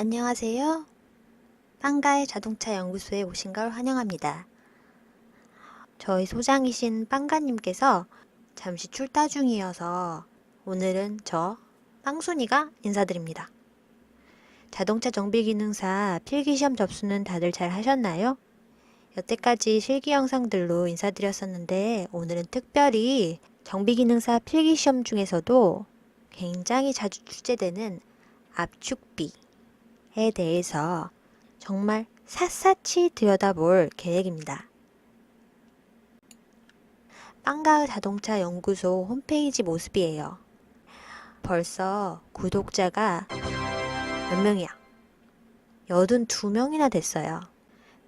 안녕하세요. 빵가의 자동차 연구소에 오신 걸 환영합니다. 저희 소장이신 빵가님께서 잠시 출타 중이어서 오늘은 저 빵순이가 인사드립니다. 자동차 정비 기능사 필기시험 접수는 다들 잘 하셨나요? 여태까지 실기 영상들로 인사드렸었는데 오늘은 특별히 정비 기능사 필기시험 중에서도 굉장히 자주 출제되는 압축비 에 대해서 정말 샅샅이 들여다볼 계획입니다. 빵가의 자동차 연구소 홈페이지 모습이에요. 벌써 구독자가 몇 명이야? 82명이나 됐어요.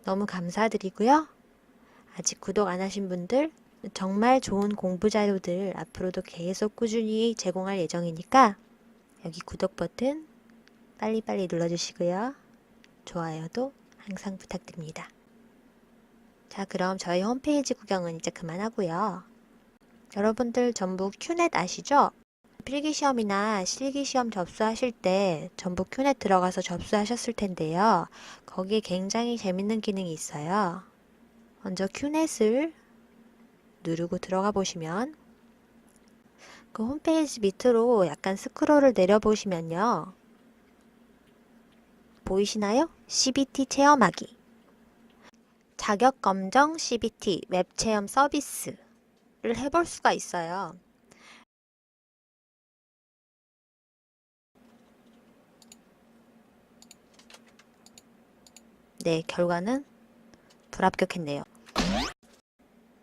너무 감사드리고요. 아직 구독 안 하신 분들 정말 좋은 공부 자료들 앞으로도 계속 꾸준히 제공할 예정이니까 여기 구독 버튼 빨리빨리 눌러주시고요. 좋아요도 항상 부탁드립니다. 자, 그럼 저희 홈페이지 구경은 이제 그만하고요. 여러분들 전부 큐넷 아시죠? 필기시험이나 실기시험 접수하실 때 전부 큐넷 들어가서 접수하셨을 텐데요. 거기에 굉장히 재밌는 기능이 있어요. 먼저 큐넷을 누르고 들어가 보시면 그 홈페이지 밑으로 약간 스크롤을 내려보시면요. 보이시나요? CBT 체험하기. 자격검정 CBT 웹체험 서비스를 해볼 수가 있어요. 네, 결과는 불합격했네요.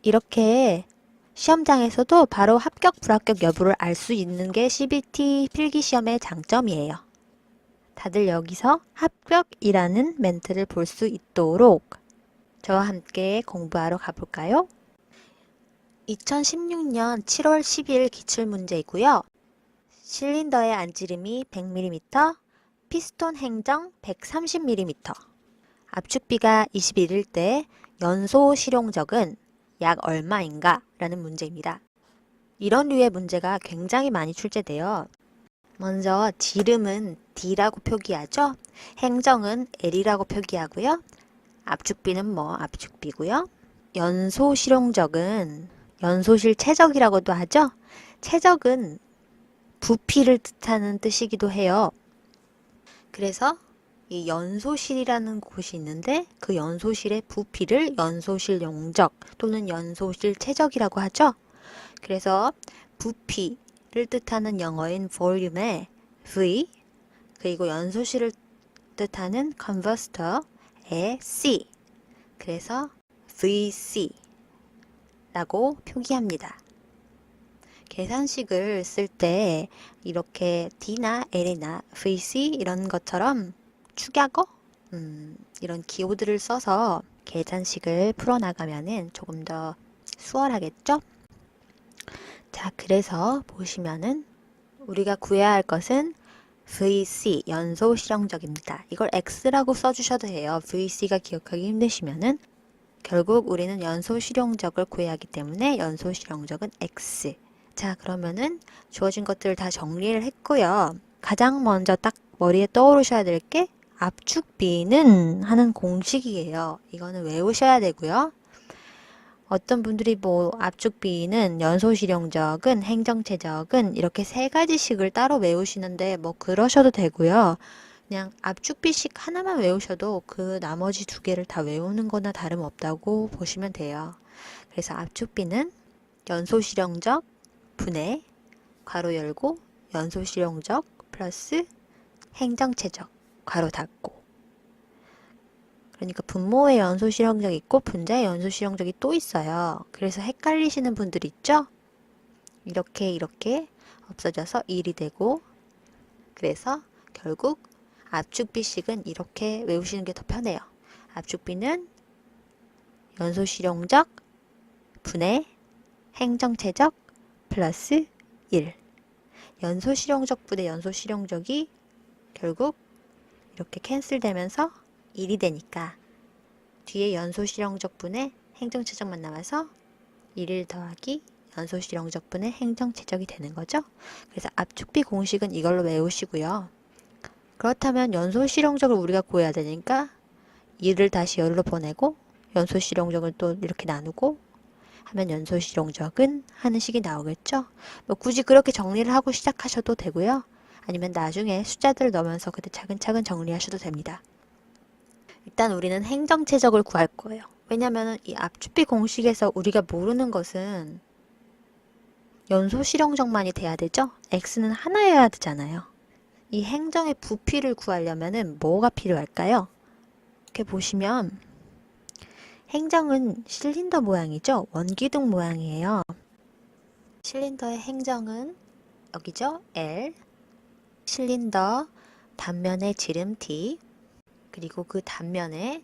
이렇게 시험장에서도 바로 합격, 불합격 여부를 알 수 있는 게 CBT 필기시험의 장점이에요. 다들 여기서 합격이라는 멘트를 볼 수 있도록 저와 함께 공부하러 가볼까요? 2016년 7월 10일 기출문제이고요. 실린더의 안지름이 100mm, 피스톤 행정 130mm, 압축비가 21일 때 연소 실용적은 약 얼마인가? 라는 문제입니다. 이런 류의 문제가 굉장히 많이 출제돼요. 먼저 지름은 D라고 표기하죠. 행정은 L이라고 표기하고요. 압축비는 뭐 압축비고요. 연소 실용적은 연소실 최적이라고도 하죠. 최적은 부피를 뜻하는 뜻이기도 해요. 그래서 이 연소실이라는 곳이 있는데 그 연소실의 부피를 연소실 용적 또는 연소실 최적이라고 하죠. 그래서 부피를 뜻하는 영어인 volume의 V 그리고 연소실을 뜻하는 converter의 C 그래서 VC 라고 표기합니다. 계산식을 쓸 때 이렇게 D나 L이나 VC 이런 것처럼 축약어 음, 이런 기호들을 써서 계산식을 풀어나가면은 조금 더 수월하겠죠? 자, 그래서 보시면은 우리가 구해야 할 것은 VC 연소 실용적입니다. 이걸 X라고 써주셔도 해요. VC가 기억하기 힘드시면은 결국 우리는 연소 실용적을 구해야 하기 때문에 연소 실용적은 X. 자, 그러면은 주어진 것들을 다 정리를 했고요. 가장 먼저 딱 머리에 떠오르셔야 될 게 압축비는 하는 공식이에요. 이거는 외우셔야 되고요. 어떤 분들이 뭐 압축 비는 연소 실용적은 행정체적은 이렇게 세 가지씩을 따로 외우시는데 뭐 그러셔도 되고요. 그냥 압축 비식 하나만 외우셔도 그 나머지 두 개를 다 외우는 거나 다름없다고 보시면 돼요. 그래서 압축 비는 연소 실용적 분해 괄호 열고 연소 실용적 플러스 행정체적 괄호 닫고 그러니까 분모의 연소 실용적이 있고 분자의 연소 실용적이 또 있어요. 그래서 헷갈리시는 분들 있죠? 이렇게 이렇게 없어져서 1이 되고 그래서 결국 압축비식은 이렇게 외우시는 게 더 편해요. 압축비는 연소 실용적 분해 행정체적 플러스 1 연소 실용적 분의 연소 실용적이 결국 이렇게 캔슬되면서 1이 되니까 뒤에 연소 실용적 분의 행정체적만 남아서 1을 더하기 연소 실용적 분의 행정체적이 되는 거죠. 그래서 압축비 공식은 이걸로 외우시고요. 그렇다면 연소 실용적을 우리가 구해야 되니까 2를 다시 열로 보내고 연소 실용적을 또 이렇게 나누고 하면 연소 실용적은 하는 식이 나오겠죠. 뭐 굳이 그렇게 정리를 하고 시작하셔도 되고요. 아니면 나중에 숫자들을 넣으면서 그때 차근차근 정리하셔도 됩니다. 일단 우리는 행정체적을 구할 거예요. 왜냐하면 이 압축비 공식에서 우리가 모르는 것은 연소 실용적만이 돼야 되죠. x는 하나여야 되잖아요. 이 행정의 부피를 구하려면은 뭐가 필요할까요? 이렇게 보시면 행정은 실린더 모양이죠. 원기둥 모양이에요. 실린더의 행정은 여기죠. L 실린더 단면의 지름 D 그리고 그 단면의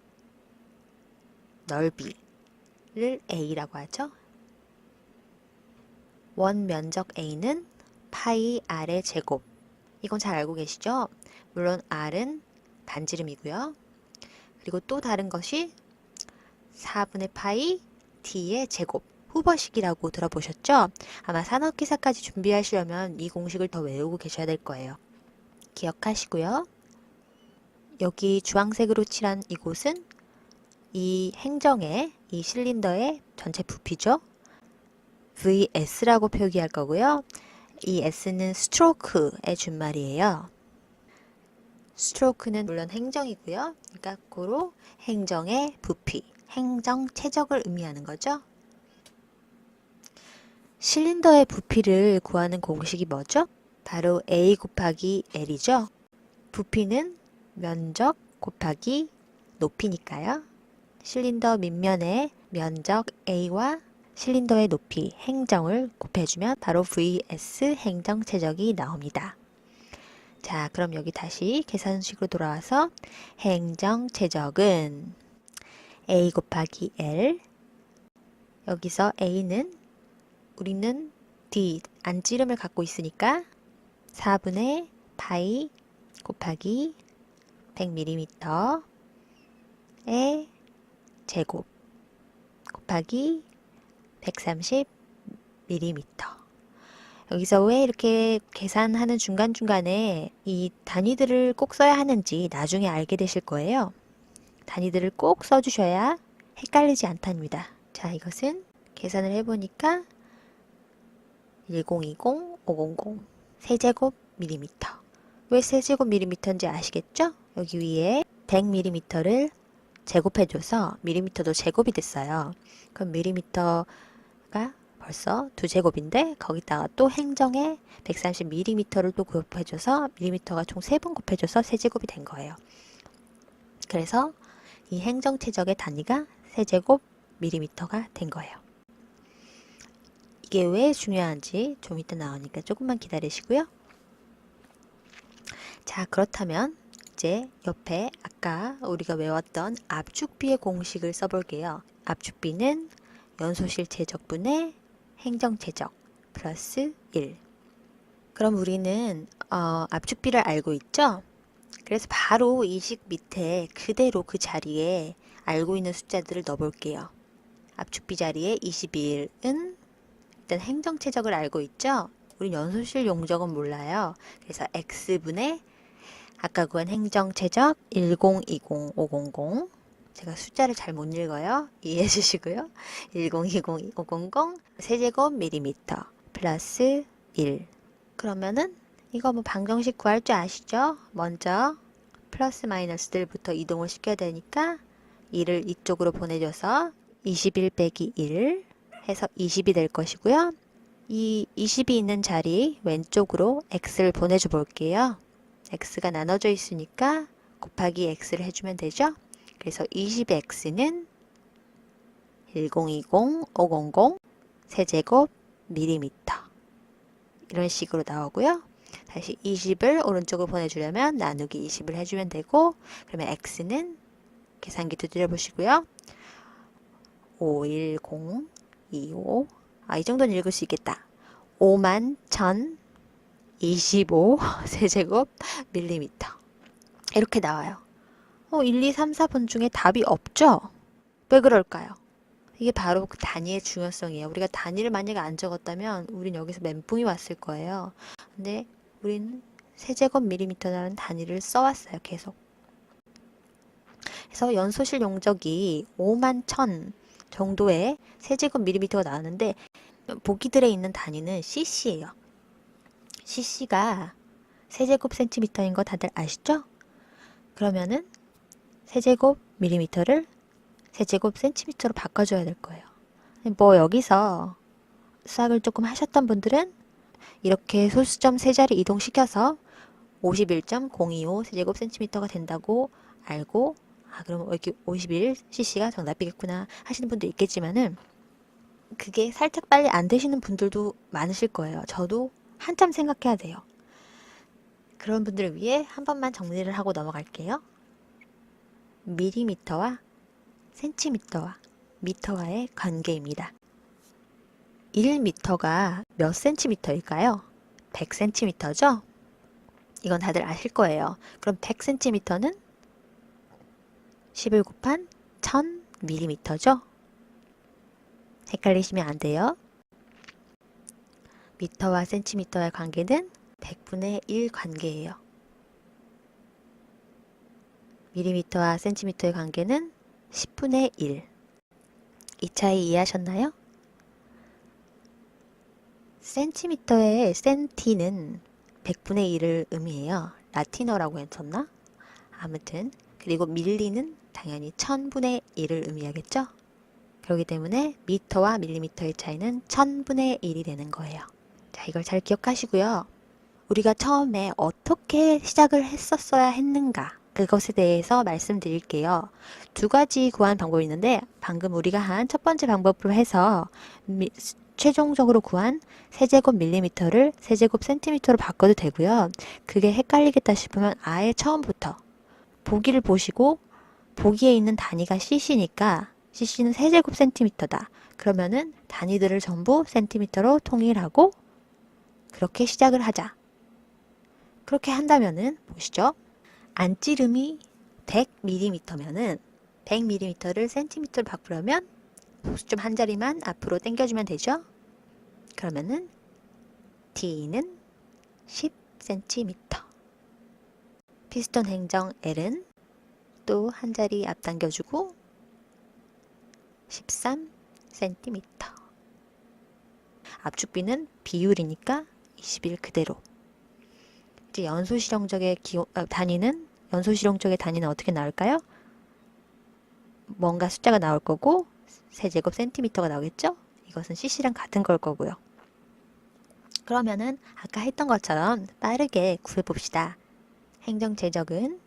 넓이를 A라고 하죠. 원 면적 A는 파이 R의 제곱. 이건 잘 알고 계시죠? 물론 R은 반지름이고요. 그리고 또 다른 것이 4분의 파이 D의 제곱. 후버식이라고 들어보셨죠? 아마 산업기사까지 준비하시려면 이 공식을 더 외우고 계셔야 될 거예요. 기억하시고요. 여기 주황색으로 칠한 이곳은 이 행정의 이 실린더의 전체 부피죠. VS라고 표기할 거고요. 이 S는 스트로크의 준말이에요. 스트로크는 물론 행정이고요. 그러니까 고로 행정의 부피, 행정 최적을 의미하는 거죠. 실린더의 부피를 구하는 공식이 뭐죠? 바로 A 곱하기 L이죠. 부피는 면적 곱하기 높이니까요. 실린더 밑면의 면적 A와 실린더의 높이 행정을 곱해주면 바로 VS 행정 최적이 나옵니다. 자, 그럼 여기 다시 계산식으로 돌아와서 행정 최적은 A 곱하기 L 여기서 A는 우리는 D 안찌름을 갖고 있으니까 4분의 파이 곱하기 100mm의 제곱 곱하기 130mm. 여기서 왜 이렇게 계산하는 중간중간에 이 단위들을 꼭 써야 하는지 나중에 알게 되실 거예요. 단위들을 꼭 써주셔야 헷갈리지 않답니다. 자, 이것은 계산을 해보니까 1020, 500 세제곱 밀리미터. 왜 세제곱 밀리미터인지 아시겠죠? 여기 위에 100mm를 제곱해줘서 밀리미터도 제곱이 됐어요. 그럼 밀리미터가 벌써 두 제곱인데 거기다가 또 행정에 130mm를 또 곱해줘서 밀리미터가 총 세 번 곱해줘서 세 제곱이 된 거예요. 그래서 이 행정 최적의 단위가 세제곱 밀리미터가 된 거예요. 이게 왜 중요한지 좀 이따 나오니까 조금만 기다리시고요. 자, 그렇다면 이제 옆에 아까 우리가 외웠던 압축비의 공식을 써볼게요. 압축비는 연소실 최적분의 행정 최적 플러스 1. 그럼 우리는 어, 압축비를 알고 있죠? 그래서 바로 이 식 밑에 그대로 그 자리에 알고 있는 숫자들을 넣어볼게요. 압축비 자리에 21은 일단 행정 최적을 알고 있죠? 우리 연소실 용적은 몰라요. 그래서 x분의 아까 구한 행정 최적 1020 500 제가 숫자를 잘 못 읽어요. 이해해 주시고요. 1020 500 세제곱 밀리미터 플러스 1 그러면은 이거 뭐 방정식 구할 줄 아시죠? 먼저 플러스 마이너스들부터 이동을 시켜야 되니까 1을 이쪽으로 보내줘서 21 빼기 1 해서 20이 될 것이고요. 이 20이 있는 자리 왼쪽으로 x를 보내줘 볼게요. X가 나눠져 있으니까 곱하기 x를 해주면 되죠. 그래서 20x는 1020, 500 세제곱 밀리미터 이런 식으로 나오고요. 다시 20을 오른쪽으로 보내주려면 나누기 20을 해주면 되고 그러면 x는 계산기 두드려 보시고요. 510 25 아, 이 정도는 읽을 수 있겠다. 5만 1000 25 세제곱 밀리미터 이렇게 나와요. 어, 1, 2, 3, 4번 중에 답이 없죠? 왜 그럴까요? 이게 바로 그 단위의 중요성이에요. 우리가 단위를 만약에 안 적었다면 우린 여기서 멘붕이 왔을 거예요. 근데 우리는 세제곱 밀리미터라는 단위를 써왔어요. 계속. 그래서 연소실 용적이 5만 천 정도의 세제곱 밀리미터가 나왔는데 보기들에 있는 단위는 cc예요. Cc가 세제곱 센티미터인 거 다들 아시죠? 그러면은 세제곱 밀리미터를 세제곱 센티미터로 바꿔줘야 될 거예요. 뭐 여기서 수학을 조금 하셨던 분들은 이렇게 소수점 세 자리 이동시켜서 51.025 세제곱 센티미터가 된다고 알고 아 그럼 여기 51cc가 정답이겠구나 하시는 분도 있겠지만은 그게 살짝 빨리 안 되시는 분들도 많으실 거예요. 저도 한참 생각해야 돼요. 그런 분들을 위해 한 번만 정리를 하고 넘어갈게요. 밀리미터와 센티미터와 미터와의 관계입니다. 1미터가 몇 센티미터일까요? 100cm죠? 이건 다들 아실 거예요. 그럼 100cm는 11 곱한 1000mm죠? 헷갈리시면 안 돼요. 미터와 센티미터의 관계는 100분의 1 관계예요. 밀리미터와 센티미터의 관계는 10분의 1. 이 차이 이해하셨나요? 센티미터의 센티는 100분의 1을 의미해요. 라틴어라고 했었나? 아무튼 그리고 밀리는 당연히 1000분의 1을 의미하겠죠? 그렇기 때문에 미터와 밀리미터의 차이는 1000분의 1이 되는 거예요. 자, 이걸 잘 기억하시고요. 우리가 처음에 어떻게 시작을 했었어야 했는가 그것에 대해서 말씀드릴게요. 두 가지 구한 방법이 있는데 방금 우리가 한 첫 번째 방법으로 해서 미, 최종적으로 구한 세제곱 밀리미터를 세제곱 센티미터로 바꿔도 되고요. 그게 헷갈리겠다 싶으면 아예 처음부터 보기를 보시고 보기에 있는 단위가 cc니까 cc는 세제곱 센티미터다. 그러면은 단위들을 전부 센티미터로 통일하고 그렇게 시작을 하자. 그렇게 한다면은 보시죠. 안찌름이 100mm면은 100mm를 센티미터로 바꾸려면 소수점 한 자리만 앞으로 당겨주면 되죠. 그러면은 T는 10cm. 피스톤 행정 L은 또 한 자리 앞당겨주고 13cm. 압축비는 비율이니까 21 그대로. 이제 연소 실용적의 기호, 아, 단위는 연소 실용적의 단위는 어떻게 나올까요? 뭔가 숫자가 나올 거고 세제곱 센티미터가 나오겠죠? 이것은 cc랑 같은 걸 거고요. 그러면은 아까 했던 것처럼 빠르게 구해봅시다. 행정 제적은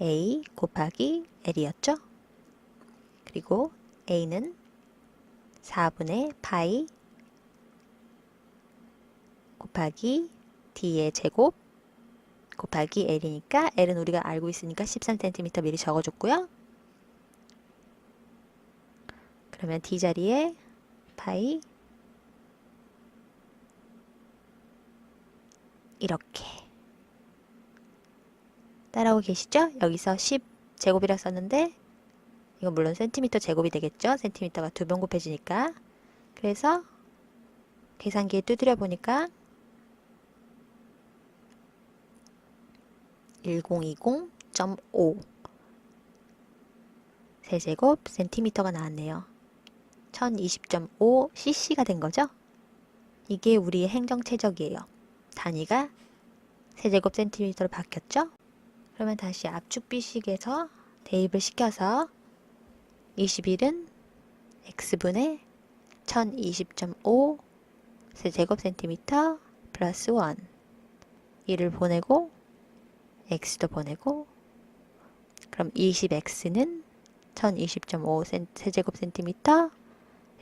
a 곱하기 l이었죠? 그리고 a는 4분의 파이 곱하기 d의 제곱 곱하기 L이니까 L은 우리가 알고 있으니까 13cm 미리 적어줬고요. 그러면 D 자리에 파이 이렇게 따라오고 계시죠? 여기서 10 제곱이라 썼는데 이건 물론 센티미터 제곱이 되겠죠? 센티미터가 두 번 곱해지니까 그래서 계산기에 두드려 보니까 1020.5 세제곱 센티미터가 나왔네요. 1020.5 cc가 된 거죠? 이게 우리의 행정 최적이에요. 단위가 세제곱 센티미터로 바뀌었죠? 그러면 다시 압축 비식에서 대입을 시켜서 21은 x분의 1020.5 세제곱 센티미터 플러스 1 이를 보내고 x도 보내고 그럼 20x는 1020.5 세제곱 센티미터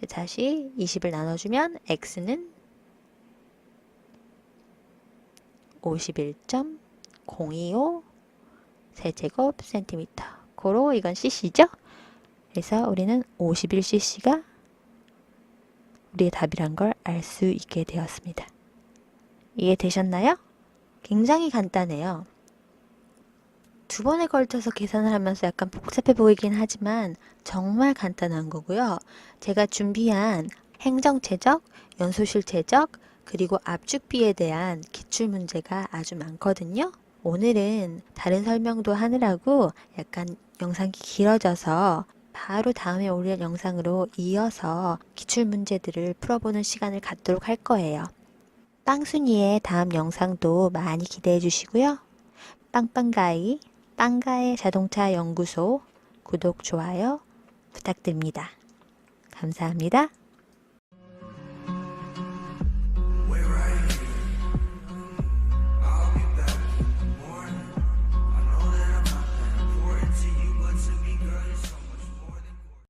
다시 20을 나눠주면 x는 51.025 세제곱 센티미터 고로 이건 cc죠? 그래서 우리는 51cc가 우리의 답이란 걸 알 수 있게 되었습니다. 이해되셨나요? 굉장히 간단해요. 두 번에 걸쳐서 계산을 하면서 약간 복잡해 보이긴 하지만 정말 간단한 거고요. 제가 준비한 행정체적, 연소실 체적, 그리고 압축비에 대한 기출 문제가 아주 많거든요. 오늘은 다른 설명도 하느라고 약간 영상이 길어져서 바로 다음에 올릴 영상으로 이어서 기출 문제들을 풀어보는 시간을 갖도록 할 거예요. 빵순이의 다음 영상도 많이 기대해 주시고요. 빵빵가이, 빵가의 자동차 연구소 구독, 좋아요 부탁드립니다. 감사합니다.